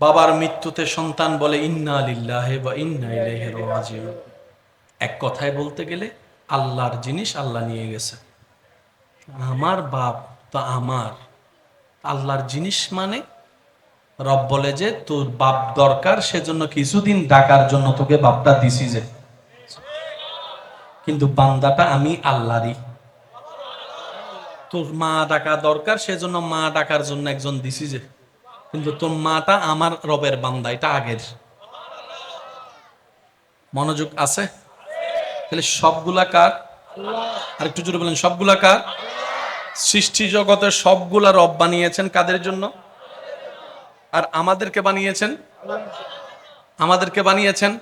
বাবার মৃত্যুতে সন্তান বলে, ইন্না লিল্লাহে বা ইন্না এক কথায় বলতে গেলে, আল্লাহর জিনিস আল্লাহ নিয়ে গেছে। আমার বাপ তো আমার, আল্লাহর জিনিস মানে রব বলে যে, তোর বাপ দরকার, সেজন্য কিছুদিন ডাকার জন্য তোকে বাপটা দিছি যে। কিন্তু বান্দাটা আমি আল্লাহরই। তোর মা ডাকা দরকার, সেজন্য মা ডাকার জন্য একজন দিছি যে। কিন্তু তোর মাটা আমার রবের বান্দা, এটা আগের। মনোযোগ আছে? তাহলে সবগুলা কার? আর একটু জোরে বলেন, সবগুলা কার? সৃষ্টি জগতের সবগুলা রব বানিয়েছেন কাদের জন্য? আর আমাদেরকে বানিয়েছেন? আমাদেরকে বানিয়েছেন?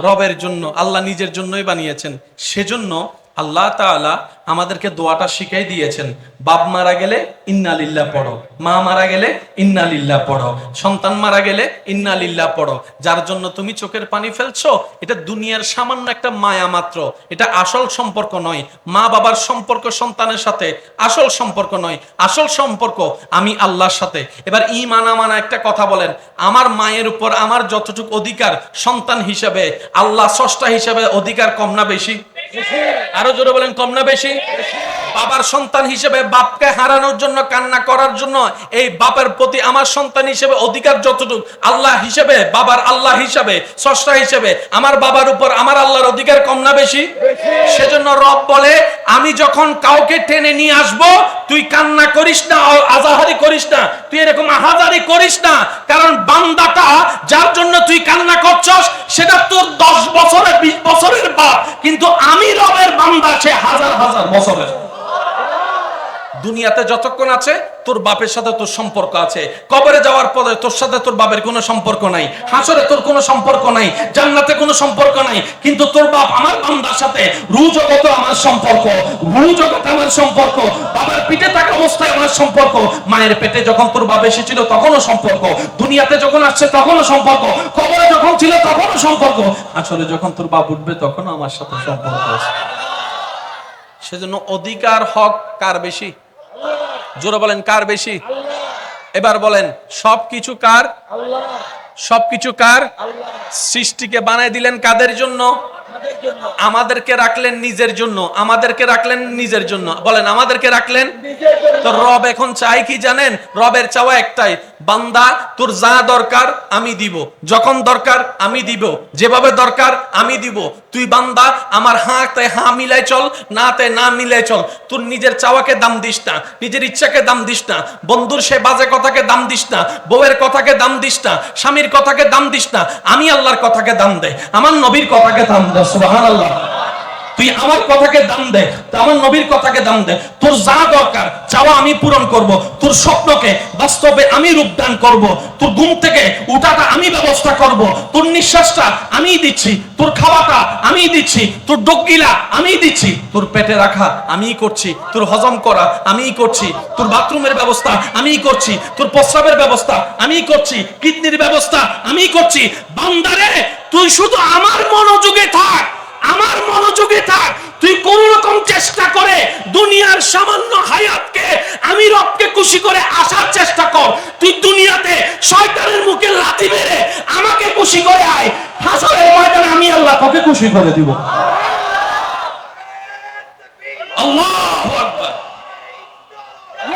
রবের জন্য, আল্লাহ নিজের জন্যই বানিয়েছেন। সেজন্য আল্লাহ তাআলা আমাদেরকে দোয়াটা শিখাই দিয়েছেন, বাপ মারা গেলে ইন্নালিল্লাহ পড়ো, মা মারা গেলে ইন্নালিল্লাহ পড়ো, সন্তান মারা গেলে ইন্নালিল্লাহ পড়ো। যার জন্য তুমি চোখের পানি ফেলছো, এটা দুনিয়ার সামান্য একটা মায়া মাত্র, এটা আসল সম্পর্ক নয়। মা বাবার সম্পর্ক সন্তানের সাথে, আসল সম্পর্ক নয়। আসল সম্পর্ক আমি আল্লাহর সাথে। এবার ই মানা মানা একটা কথা বলেন, আমার মায়ের উপর আমার যতটুকু অধিকার সন্তান হিসাবে, আল্লাহ স্রষ্টা হিসাবে অধিকার কম না বেশি? আরও জোরে বলেন, কম না বেশি? বাবার সন্তান হিসেবে বাপকে হারানোর জন্য, কান্না করার জন্য, এই বাপের প্রতি আমার সন্তান হিসেবে অধিকার যতটুকু, আল্লাহ হিসেবে, বাবার আল্লাহ হিসেবে, স্রষ্টা হিসেবে, আমার বাবার উপর আমার আল্লাহর অধিকার কম না বেশি? সেজন্য রব বলে, আমি যখন কাউকে টেনে নিয়ে আসব, তুই কান্না করিস না আজাহারি করিস না, তুই এরকম আহাজারি করিস না, কারণ বান্দাটা যার জন্য তুই কান্না করছস, সেটা তোর দশ বছরের, বিশ বছরের বাপ, কিন্তু সে হাজার হাজার বছরের। দুনিয়াতে যতক্ষণ আছে, তোর বাপের সাথে তোর সম্পর্ক আছে। কবরে যাওয়ার পরে তোর সাথে তোর বাপের কোনো সম্পর্ক নাই। হাসরে তোর কোনো সম্পর্ক নাই। জান্নাতে কোনো সম্পর্ক নাই। কিন্তু তোর বাপ আমার বান্দার সাথে রু জগতে আমার সম্পর্ক রু জগতে আমার সম্পর্ক, বাবার পিঠে থাকা অবস্থায় আমার সম্পর্ক, মায়ের পেটে যখন তোর বাপ এসেছিল তখনও সম্পর্ক, দুনিয়াতে যখন আসছে তখনও সম্পর্ক, কবরে যখন ছিল তখনও সম্পর্ক। আসলে যখন তোর বাপ উঠবে তখনও আমার সাথে সম্পর্ক আছে। সেজন্য অধিকার হক কার বেশি? জোরে বলেন, কার বেশি? এবার বলেন, সবকিছু কার? সবকিছু কার? সৃষ্টিকে বানাই দিলেন কাদের জন্য? আমাদেরকে রাখলেন নিজের জন্য। আমাদেরকে রাখলেন নিজের জন্য। বলেন, আমাদেরকে রাখলেন তো রব এখন চাই কি জানেন? রবের চাওয়া একটাই, বান্দা, তোর যা দরকার আমি দিব। যখন দরকার আমি দিব। যেভাবে দরকার আমি দিব। তুই বান্দা, আমার হাতে হাঁ মিলাই চল না তে না মিলাই চল। তোর নিজের চাওয়াকে দাম দিস না, নিজের ইচ্ছাকে দাম দিস না, বন্ধুর সে বাজে কথাকে দাম দিস না, বউয়ের কথাকে দাম দিস না, স্বামীর কথাকে দাম দিস না, আমি আল্লাহর কথাকে দাম দে আমার নবীর কথাকে দাম দেয় সুবহানাল্লাহ। তুই আমার কথাকে দাম দে আমার নবীর কথাকে দাম দে। তোর যা দরকার, চাওয়া আমি পূরণ করব। তোর স্বপ্নকে বাস্তবে আমি রূপদান করব। তোর ঘুম থেকে উঠাটা আমি ব্যবস্থা করব। তোর নিঃশ্বাসটা আমি দিচ্ছি, তোর খাওয়াটা আমি দিচ্ছি, তোর ডগিলা আমি দিচ্ছি। তোর পেটে রাখা আমি করছি, তোর হজম করা আমি করছি, তোর বাথরুমের ব্যবস্থা আমি করছি, তোর প্রস্রাবের ব্যবস্থা আমি করছি, কিডনির ব্যবস্থা আমি করছি। বান্দারে, তুই শুধু আমার মনোযোগে থাক আমার মনোযোগে থাক তুই কোন রকম চেষ্টা করে দুনিয়ার সামান্য হায়াতকে আমি রবকে খুশি করে আসার চেষ্টা কর। তুই দুনিয়াতে শয়তানের মুখে লাথি মেরে আমাকে খুশি করে আয়। হাসরের ময়দানে আমি আল্লাহ তোকে খুশি করে দিব।